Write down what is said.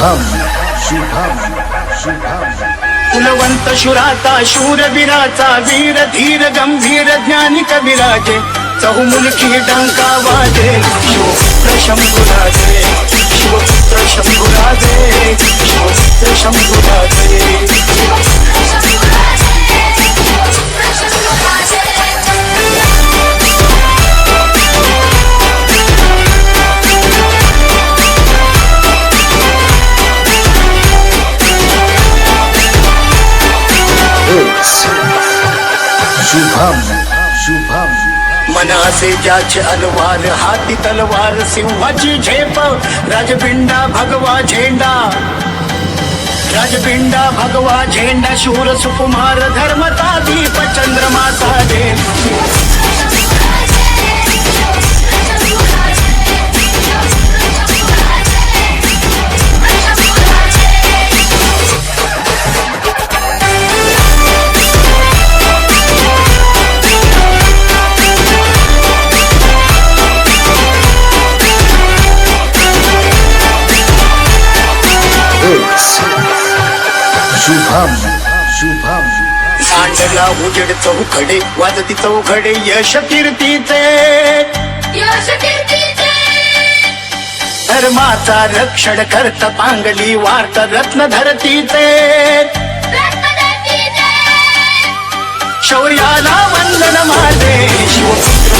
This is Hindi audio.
शुभम शुभम शुभम कुलवंत शुराचा शूरवीराचा वीर, धीर, गंभीर ज्ञानी कविराजे चहुमुलकी डंका वाजे शिवपुत्र शंभुराजे शिवपुत्र शंभुराजे शिवपुत्र शंभुराजे शुभम शुभम। मनासे जाच अलवार हाथी तलवार, सिंहाची झेप। राजपिंडा भगवा झेंडा। राजपिंडा भगवा झेंडा, शूर सुकुमार धर्मता दीप चंद्रमाता साजे शुभम शुभम सांडला उजेड चौखडे वाजती चौखडे यश कीर्तीचे धर्माचा रक्षण करत पांगली वार्त रत्न धरतीचे शौर्याला वंदन माझे. शिवपुत्र